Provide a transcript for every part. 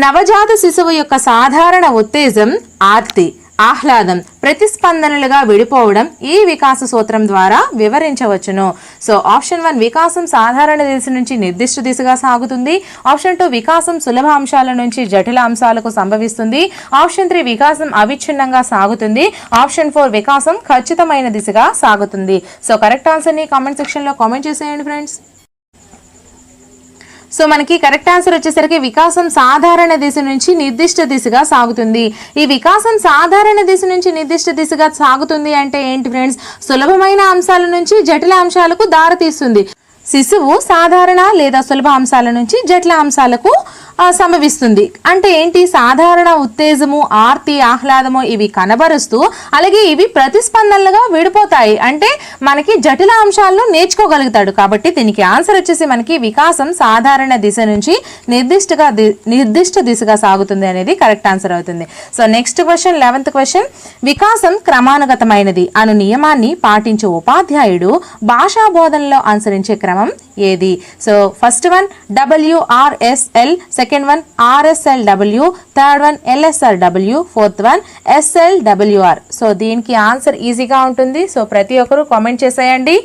నవజాత శిశువు యొక్క సాధారణ ఉత్తేజం ఆర్తి ఆహ్లాదం ప్రతిస్పందనలుగా విడిపోవడం ఈ వికాస సూత్రం ద్వారా వివరించవచ్చును. సో ఆప్షన్ వన్ వికాసం సాధారణ దిశ నుంచి నిర్దిష్ట దిశగా సాగుతుంది. ఆప్షన్ టూ వికాసం సులభ అంశాల నుంచి జటిల అంశాలకు సంభవిస్తుంది. ఆప్షన్ త్రీ వికాసం అవిచ్ఛిన్నంగా సాగుతుంది. ఆప్షన్ ఫోర్ వికాసం ఖచ్చితమైన దిశగా సాగుతుంది. సో కరెక్ట్ ఆన్సర్ని కామెంట్ సెక్షన్లో కామెంట్ చేసేయండి ఫ్రెండ్స్. సో మనకి కరెక్ట్ ఆన్సర్ వచ్చేసరికి వికాసం సాధారణ దిశ నుంచి నిర్దిష్ట దిశగా సాగుతుంది. ఈ వికాసం సాధారణ దిశ నుంచి నిర్దిష్ట దిశగా సాగుతుంది అంటే ఏంటి ఫ్రెండ్స్? సులభమైన అంశాల నుంచి జటిల అంశాలకు దారితీస్తుంది. శిశువు సాధారణ లేదా సులభ అంశాల నుంచి జటిల అంశాలకు సంభవిస్తుంది. అంటే ఏంటి? సాధారణ ఉత్తేజము ఆర్తి ఆహ్లాదము ఇవి కనబరుస్తూ అలాగే ఇవి ప్రతిస్పందనలుగా విడిపోతాయి. అంటే మనకి జటిల అంశాలను నేర్చుకోగలుగుతాడు. కాబట్టి దీనికి ఆన్సర్ వచ్చేసి మనకి వికాసం సాధారణ దిశ నుంచి నిర్దిష్టగా ది- నిర్దిష్ట దిశగా సాగుతుంది అనేది కరెక్ట్ ఆన్సర్ అవుతుంది. So next question eleventh question. వికాసం క్రమానుగతమైనది అను నియమాన్ని పాటించే ఉపాధ్యాయుడు భాషా బోధనలో అనుసరించే క్రమం ఏది? So first one WRSL second one RSL W third one LSR W fourth one SL WR so దీనికి ఆన్సర్ ఈజీగా ఉంటుంది. సో ప్రతి ఒక్కరూ కామెంట్ చేసేయండి.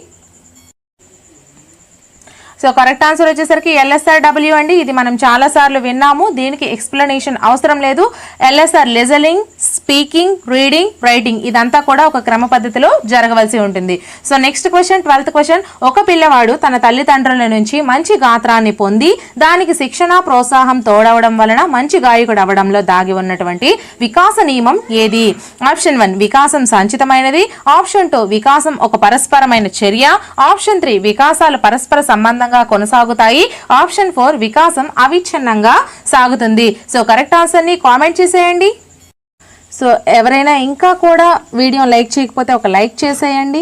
సో కరెక్ట్ ఆన్సర్ వచ్చేసరికి ఎల్ఎస్ఆర్ డబ్ల్యూ అండి. ఇది మనం చాలా సార్లు విన్నాము. దీనికి ఎక్స్ప్లెనేషన్ అవసరం లేదు. L S R listening speaking reading writing ఇదంతా కూడా ఒక క్రమ పద్ధతిలో జరగవలసి ఉంటుంది. So next question twelfth question. ఒక పిల్లవాడు తన తల్లిదండ్రుల నుంచి మంచి గాత్రాన్ని పొంది దానికి శిక్షణ ప్రోత్సాహం తోడవడం వలన మంచి గాయకుడు అవడంలో దాగి ఉన్నటువంటి వికాస నియమం ఏది? ఆప్షన్ వన్ వికాసం సంచితమైనది. ఆప్షన్ టూ వికాసం ఒక పరస్పరమైన చర్య. ఆప్షన్ త్రీ వికాసాలు పరస్పర సంబంధంగా కొనసాగుతాయి. ఆప్షన్ ఫోర్ వికాసం అవిచ్ఛిన్నంగా సాగుతుంది. సో కరెక్ట్ ఆన్సర్ని కామెంట్ చేసేయండి. సో ఎవరైనా ఇంకా కూడా వీడియో లైక్ చేయకపోతే ఒక లైక్ చేసేయండి.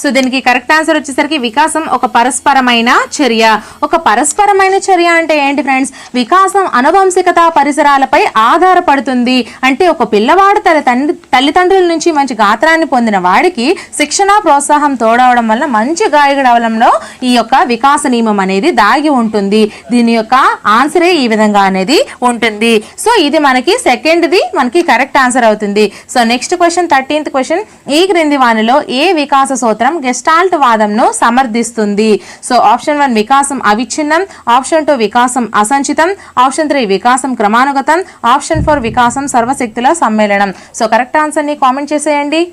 సో దీనికి కరెక్ట్ ఆన్సర్ వచ్చేసరికి వికాసం ఒక పరస్పరమైన చర్య. ఒక పరస్పరమైన చర్య అంటే ఏంటి ఫ్రెండ్స్? వికాసం అనువంశికత పరిసరాలపై ఆధారపడుతుంది. అంటే ఒక పిల్లవాడు తన తండ్రి తల్లిదండ్రుల నుంచి మంచి గాత్రాన్ని పొందిన వాడికి శిక్షణ ప్రోత్సాహం తోడవడం వల్ల మంచి గాయకుడవడంలో ఈ యొక్క వికాస నియమం అనేది దాగి ఉంటుంది. దీని యొక్క ఆన్సరే ఈ విధంగా అనేది ఉంటుంది. సో ఇది మనకి సెకండ్ది మనకి కరెక్ట్ ఆన్సర్ అవుతుంది. So next question thirteenth question. ఈ క్రింది వానిలో ఏ వికాస సూత్రం గెస్టాల్ట్ వాదంను సమర్థిస్తుంది. సో ఆప్షన్ వన్ వికాసం అవిచ్ఛిన్నం. ఆప్షన్ టూ వికాసం అసంచితం. ఆప్షన్ త్రీ వికాసం క్రమానుగతం. ఆప్షన్ ఫోర్ వికాసం సర్వశక్తుల సమ్మేళనం. సో కరెక్ట్ ఆన్సర్ని కామెంట్ చేసేయండి.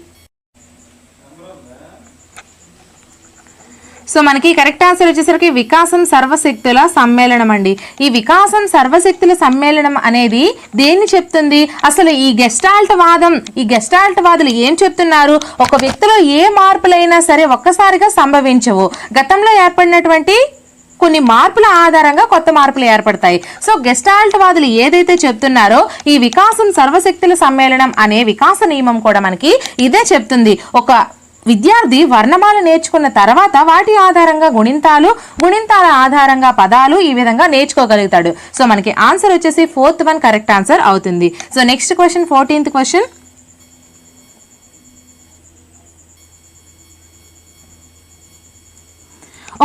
సో మనకి కరెక్ట్ ఆన్సర్ వచ్చేసరికి వికాసం సర్వశక్తుల సమ్మేళనం అండి. ఈ వికాసం సర్వశక్తుల సమ్మేళనం అనేది దేన్ని చెప్తుంది? అసలు ఈ గెస్టాల్ట్ వాదం ఈ గెస్టాల్ట్ వాదులు ఏం చెప్తున్నారు? ఒక వ్యక్తిలో ఏ మార్పులైనా సరే ఒక్కసారిగా సంభవించవు. గతంలో ఏర్పడినటువంటి కొన్ని మార్పుల ఆధారంగా కొత్త మార్పులు ఏర్పడతాయి. సో గెస్టాల్ట్ వాదులు ఏదైతే చెప్తున్నారో ఈ వికాసం సర్వశక్తుల సమ్మేళనం అనే వికాస నియమం కూడా మనకి ఇదే చెప్తుంది. ఒక విద్యార్థి వర్ణమాల నేర్చుకున్న తర్వాత వాటి ఆధారంగా గుణింతాలు గుణింతాల ఆధారంగా పదాలు ఈ విధంగా నేర్చుకోగలుగుతాడు. సో మనకి ఆన్సర్ వచ్చేసి ఫోర్త్ వన్ కరెక్ట్ ఆన్సర్ అవుతుంది. So next question fourteenth question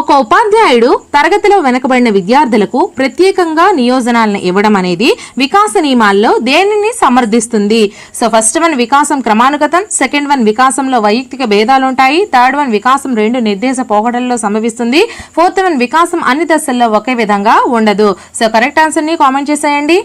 ఒక ఉపాధ్యాయుడు తరగతిలో వెనకబడిన విద్యార్థులకు ప్రత్యేకంగా నియోజనాలను ఇవ్వడం అనేది వికాస నియమాల్లో దేనిని సమర్థిస్తుంది? సో ఫస్ట్ వన్ వికాసం క్రమానుగతం సెకండ్ వన్ వికాసంలో వైయక్తిక భేదాలు ఉంటాయి థర్డ్ వన్ వికాసం రెండు నిర్దేశ పోకడల్లో సంభవిస్తుంది ఫోర్త్ వన్ వికాసం అన్ని దశల్లో ఒకే విధంగా ఉండదు. సో కరెక్ట్ ఆన్సర్ని కామెంట్ చేసేయండి.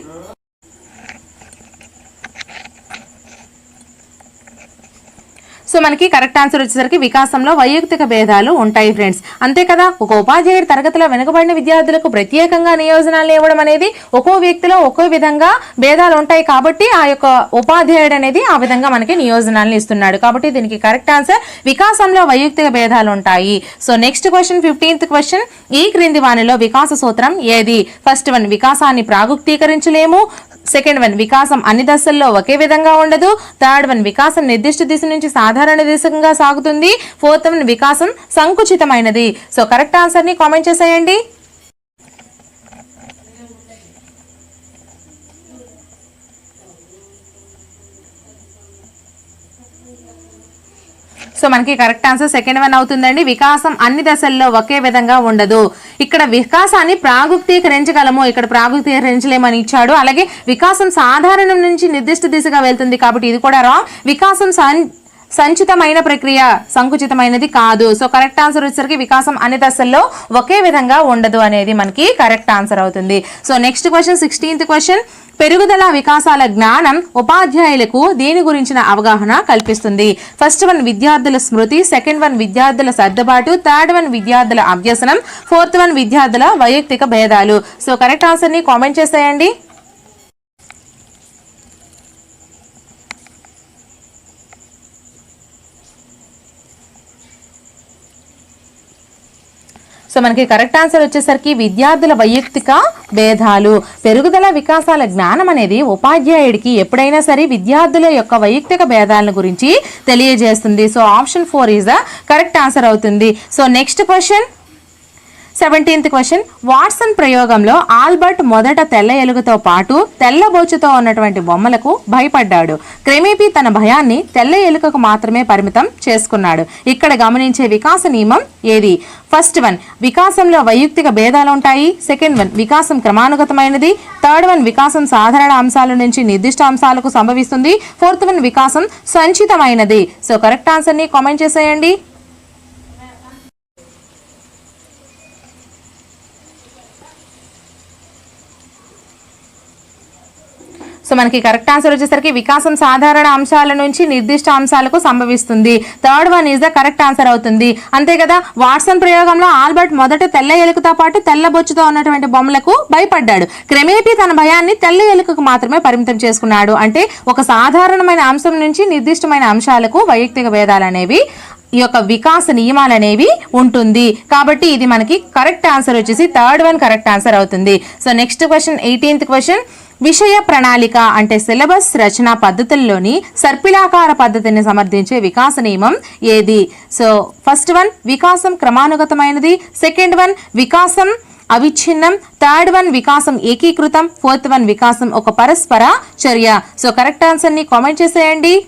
సో మనకి కరెక్ట్ ఆన్సర్ వచ్చేసరికి వికాసంలో వైయక్తిక భేదాలు ఉంటాయి ఫ్రెండ్స్ అంతే కదా? ఒక ఉపాధ్యాయుడు తరగతిలో వెనుకబడిన విద్యార్థులకు ప్రత్యేకంగా నియోజనాలు ఇవ్వడం అనేది ఒక్కో వ్యక్తిలో ఒక్కో విధంగా భేదాలు ఉంటాయి కాబట్టి ఆ యొక్క ఉపాధ్యాయుడు అనేది ఆ విధంగా మనకి నియోజనాలను ఇస్తున్నాడు. కాబట్టి దీనికి కరెక్ట్ ఆన్సర్ వికాసంలో వైయక్తిక భేదాలు ఉంటాయి. So next question fifteenth question ఈ క్రింది వానిలో వికాస సూత్రం ఏది? ఫస్ట్ వన్ వికాసాన్ని ప్రాగుక్తీకరించలేము. సెకండ్ వన్ వికాసం అన్ని దశల్లో ఒకే విధంగా ఉండదు. థర్డ్ వన్ వికాసం నిర్దిష్ట దిశ నుంచి సాధారణ దిశగా సాగుతుంది. ఫోర్త్ వన్ వికాసం సంకుచితమైనది. సో కరెక్ట్ ఆన్సర్ని కామెంట్ చేసేయండి. సో మనకి కరెక్ట్ ఆన్సర్ సెకండ్ వన్ అవుతుందండి. వికాసం అన్ని దశల్లో ఒకే విధంగా ఉండదు. ఇక్కడ వికాసాన్ని ప్రాగుక్తీకరించగలము ఇక్కడ ప్రాగుక్తీకరించలేమని ఇచ్చాడు. అలాగే వికాసం సాధారణం నుంచి నిర్దిష్ట దిశగా వెళ్తుంది కాబట్టి ఇది కూడా రా వికాసం సన్- సంచితమైన ప్రక్రియ సంకుచితమైనది కాదు. సో కరెక్ట్ ఆన్సర్ వచ్చేసరికి వికాసం అన్ని దశల్లో ఒకే విధంగా ఉండదు అనేది మనకి కరెక్ట్ ఆన్సర్ అవుతుంది. So next question sixteenth question. పెరుగుదల వికాసాల జ్ఞానం ఉపాధ్యాయులకు దీని గురించిన అవగాహన కల్పిస్తుంది? ఫస్ట్ వన్ విద్యార్థుల స్మృతి సెకండ్ వన్ విద్యార్థుల సర్దుబాటు థర్డ్ వన్ విద్యార్థుల అభ్యసనం ఫోర్త్ వన్ విద్యార్థుల వైయక్తిక భేదాలు. సో కరెక్ట్ ఆన్సర్ని కామెంట్ చేసేయండి. సో మనకి కరెక్ట్ ఆన్సర్ వచ్చేసరికి విద్యార్థుల వైయక్తిక భేదాలు పెరుగుదల వికాసాల జ్ఞానం అనేది ఉపాధ్యాయుడికి ఎప్పుడైనా సరే విద్యార్థుల యొక్క వైయక్తిక భేదాలను గురించి తెలియజేస్తుంది. So option four is the correct answer అవుతుంది. So next question. Seventeenth question Watson ప్రయోగంలో ఆల్బర్ట్ మొదట తెల్ల ఎలుగుతో పాటు తెల్ల బొచ్చుతో ఉన్నటువంటి బొమ్మలకు భయపడ్డాడు. క్రమేపీ తన భయాన్ని తెల్ల ఎలుకకు మాత్రమే పరిమితం చేసుకున్నాడు. ఇక్కడ గమనించే వికాస నియమం ఏది? ఫస్ట్ వన్ వికాసంలో వైయక్తిక భేదాలు ఉంటాయి. సెకండ్ వన్ వికాసం క్రమానుగతమైనది. థర్డ్ వన్ వికాసం సాధారణ అంశాల నుంచి నిర్దిష్ట అంశాలకు సంభవిస్తుంది. ఫోర్త్ వన్ వికాసం సంచితమైనది. సో కరెక్ట్ ఆన్సర్ని కామెంట్ చేసేయండి. సో మనకి కరెక్ట్ ఆన్సర్ వచ్చేసరికి వికాసం సాధారణ అంశాల నుంచి నిర్దిష్ట అంశాలకు సంభవిస్తుంది. Third one is the correct answer అవుతుంది. అంతే కదా వాట్సన్ ప్రయోగంలో ఆల్బర్ట్ మొదట తెల్ల ఎలుకతో పాటు తెల్ల బొచ్చుతో ఉన్నటువంటి బొమ్మలకు భయపడ్డాడు. క్రమేపీ తన భయాన్ని తెల్ల ఎలుకకు మాత్రమే పరిమితం చేసుకున్నాడు. అంటే ఒక సాధారణమైన అంశం నుంచి నిర్దిష్టమైన అంశాలకు వైయక్తిక భేదాలు అనేవి ఈ యొక్క వికాస నియమాలు అనేవి ఉంటుంది. కాబట్టి ఇది మనకి కరెక్ట్ ఆన్సర్ వచ్చేసి థర్డ్ వన్ కరెక్ట్ ఆన్సర్ అవుతుంది. So next question eighteenth question. విషయ ప్రణాళిక అంటే సిలబస్ రచన పద్ధతుల్లోని సర్పిలాకార పద్ధతిని సమర్థించే వికాస నియమం ఏది? సో ఫస్ట్ వన్ వికాసం క్రమానుగతమైనది. సెకండ్ వన్ వికాసం అవిచ్ఛిన్నం. థర్డ్ వన్ వికాసం ఏకీకృతం. ఫోర్త్ వన్ వికాసం ఒక పరస్పర చర్య. సో కరెక్ట్ ఆన్సర్ని కామెంట్ చేసేయండి.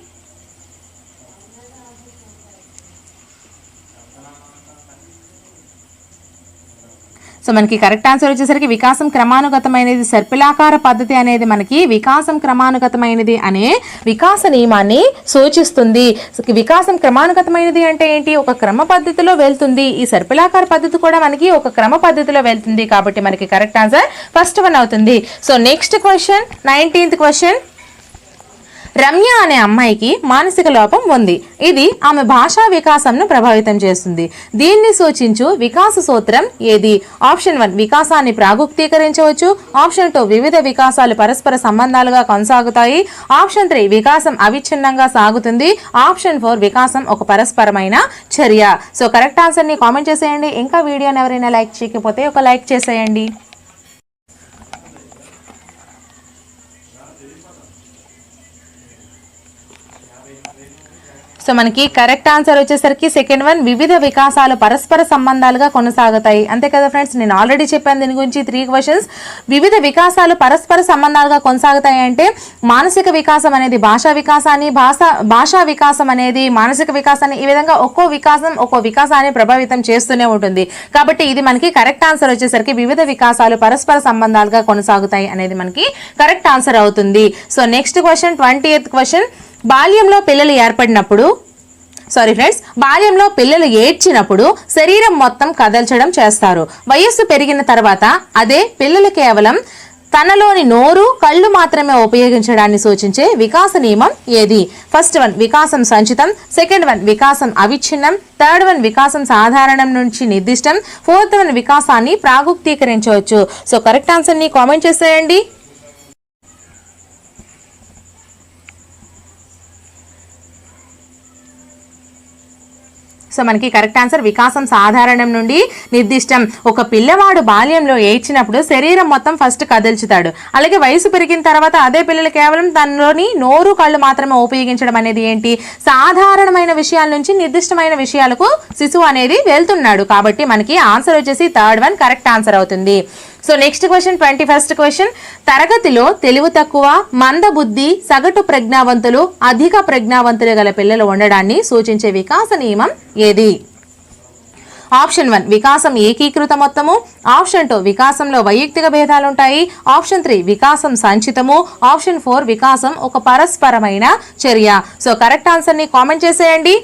సో మనకి కరెక్ట్ ఆన్సర్ వచ్చేసరికి వికాసం క్రమానుగతమైనది సర్పిలాకార పద్ధతి అనేది మనకి వికాసం క్రమానుగతమైనది అనే వికాస నియమాన్ని సూచిస్తుంది. వికాసం క్రమానుగతమైనది అంటే ఏంటి? ఒక క్రమ పద్ధతిలో వెళ్తుంది. ఈ సర్పిలాకార పద్ధతి కూడా మనకి ఒక క్రమ పద్ధతిలో వెళ్తుంది కాబట్టి మనకి కరెక్ట్ ఆన్సర్ ఫస్ట్ వన్ అవుతుంది. So next question nineteenth question Ramya అనే అమ్మాయికి మానసిక లోపం ఉంది. ఇది ఆమె భాషా వికాసంను ప్రభావితం చేస్తుంది. దీన్ని సూచించు వికాస సూత్రం ఏది? ఆప్షన్ వన్ వికాసాన్ని ప్రాగుప్తీకరించవచ్చు. ఆప్షన్ టూ వివిధ వికాసాలు పరస్పర సంబంధాలుగా కొనసాగుతాయి. ఆప్షన్ త్రీ వికాసం అవిచ్ఛిన్నంగా సాగుతుంది. ఆప్షన్ ఫోర్ వికాసం ఒక పరస్పరమైన చర్య. సో కరెక్ట్ ఆన్సర్ని కామెంట్ చేసేయండి. ఇంకా వీడియోని ఎవరైనా లైక్ చేయకపోతే ఒక లైక్ చేసేయండి. సో మనకి కరెక్ట్ ఆన్సర్ వచ్చేసరికి సెకండ్ వన్ వివిధ వికాసాలు పరస్పర సంబంధాలుగా కొనసాగుతాయి. అంతే కదా ఫ్రెండ్స్? నేను ఆల్రెడీ చెప్పాను దీని గురించి త్రీ క్వశ్చన్స్ వివిధ వికాసాలు పరస్పర సంబంధాలుగా కొనసాగుతాయి అంటే మానసిక వికాసం అనేది భాషా వికాసాన్ని భాష భాషా వికాసం అనేది మానసిక వికాసాన్ని ఈ విధంగా ఒక్కో వికాసం ఒక్కో వికాసాన్ని ప్రభావితం చేస్తూనే ఉంటుంది. కాబట్టి ఇది మనకి కరెక్ట్ ఆన్సర్ వచ్చేసరికి వివిధ వికాసాలు పరస్పర సంబంధాలుగా కొనసాగుతాయి అనేది మనకి కరెక్ట్ ఆన్సర్ అవుతుంది. So next question twenty eighth question బాల్యంలో పిల్లలు ఏర్పడినప్పుడు సారీ ఫ్రెండ్స్ బాల్యంలో పిల్లలు ఏడ్చినప్పుడు శరీరం మొత్తం కదల్చడం చేస్తారు. వయస్సు పెరిగిన తర్వాత అదే పిల్లలు కేవలం తనలోని నోరు కళ్ళు మాత్రమే ఉపయోగించడాన్ని సూచించే వికాస నియమం ఏది? ఫస్ట్ వన్ వికాసం సంచితం. సెకండ్ వన్ వికాసం అవిచ్ఛిన్నం. థర్డ్ వన్ వికాసం సాధారణం నుంచి నిర్దిష్టం. ఫోర్త్ వన్ వికాసాన్ని ప్రాగుక్తీకరించవచ్చు. సో కరెక్ట్ ఆన్సర్ని కామెంట్ చేసేయండి. సో మనకి కరెక్ట్ ఆన్సర్ వికాసం సాధారణం నుండి నిర్దిష్టం. ఒక పిల్లవాడు బాల్యంలో ఏడ్చినప్పుడు శరీరం మొత్తం ఫస్ట్ కదిల్చుతాడు. అలాగే వయసు పెరిగిన తర్వాత అదే పిల్లలు కేవలం తనలోని నోరు కళ్ళు మాత్రమే ఉపయోగించడం అనేది ఏంటి? సాధారణమైన విషయాల నుంచి నిర్దిష్టమైన విషయాలకు శిశువు అనేది వెళ్తున్నాడు. కాబట్టి మనకి ఆన్సర్ వచ్చేసి థర్డ్ వన్ కరెక్ట్ ఆన్సర్ అవుతుంది. So next question twenty first question తరగతిలో తెలివి తక్కువ మందబుద్ధి సగటు ప్రజ్ఞావంతులు అధిక ప్రజ్ఞావంతులు గల పిల్లలు ఉండడాన్ని సూచించే వికాస నియమం ఏది? ఆప్షన్ వన్ వికాసం ఏకీకృత మొత్తము. ఆప్షన్ టూ వికాసంలో వైయక్తిక భేదాలు ఉంటాయి ఆప్షన్ త్రీ వికాసం సంచితము. ఆప్షన్ ఫోర్ వికాసం ఒక పరస్పరమైన చర్య. సో కరెక్ట్ ఆన్సర్ని కామెంట్ చేసేయండి.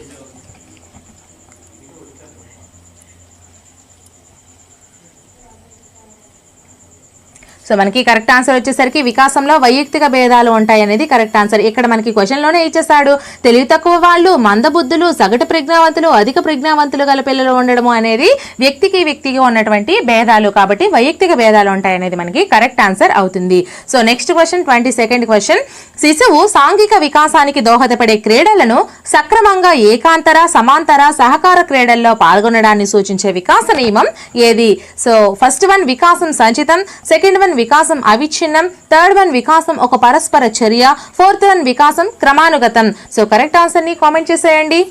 సో మనకి కరెక్ట్ ఆన్సర్ వచ్చేసరికి వికాసంలో వైయక్తిక భేదాలు ఉంటాయి అనేది కరెక్ట్ ఆన్సర్. ఇక్కడ మనకి క్వశ్చన్లోనే ఇచ్చేస్తాడు ఇచ్చేసాడు తెలివి తక్కువ వాళ్ళు మందబుద్ధులు సగటు ప్రజ్ఞావంతులు అధిక ప్రజ్ఞావంతులు గల పిల్లలు ఉండడము అనేది వ్యక్తికి వ్యక్తికి ఉన్నటువంటి భేదాలు కాబట్టి వైయక్తిక భేదాలు ఉంటాయి అనేది మనకి కరెక్ట్ ఆన్సర్ అవుతుంది. So next question twenty second question. శిశువు సాంఘిక వికాసానికి దోహదపడే క్రీడలను సక్రమంగా ఏకాంతర సమాంతర సహకార క్రీడల్లో పాల్గొనడాన్ని సూచించే వికాస నియమం ఏది? సో ఫస్ట్ వన్ వికాసం సంచితం. సెకండ్ వన్ వికాసం అవిచ్ఛిన్నం థర్డ్ వన్ వికాసం ఒక పరస్పర చర్య ఫోర్త్ వన్ వికాసం క్రమానుగతం. సో కరెక్ట్ ఆన్సర్ని కామెంట్ చేసేయండి.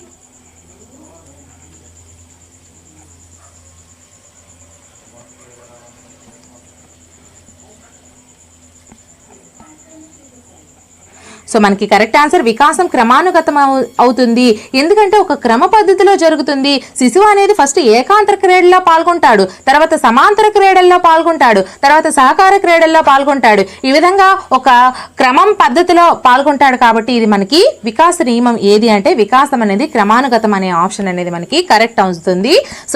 సో మనకి కరెక్ట్ ఆన్సర్ వికాసం క్రమానుగతం అవు- అవుతుంది. ఎందుకంటే ఒక క్రమ పద్ధతిలో జరుగుతుంది. శిశువు అనేది ఫస్ట్ ఏకాంతర క్రీడల్లో పాల్గొంటాడు. తర్వాత సమాంతర క్రీడల్లో పాల్గొంటాడు. తర్వాత సహకార క్రీడల్లో పాల్గొంటాడు. ఈ విధంగా ఒక క్రమం పద్ధతిలో పాల్గొంటాడు కాబట్టి ఇది మనకి వికాస నియమం ఏది అంటే వికాసం అనేది క్రమానుగతం అనే ఆప్షన్ అనేది మనకి కరెక్ట్ అవుతుంది. సో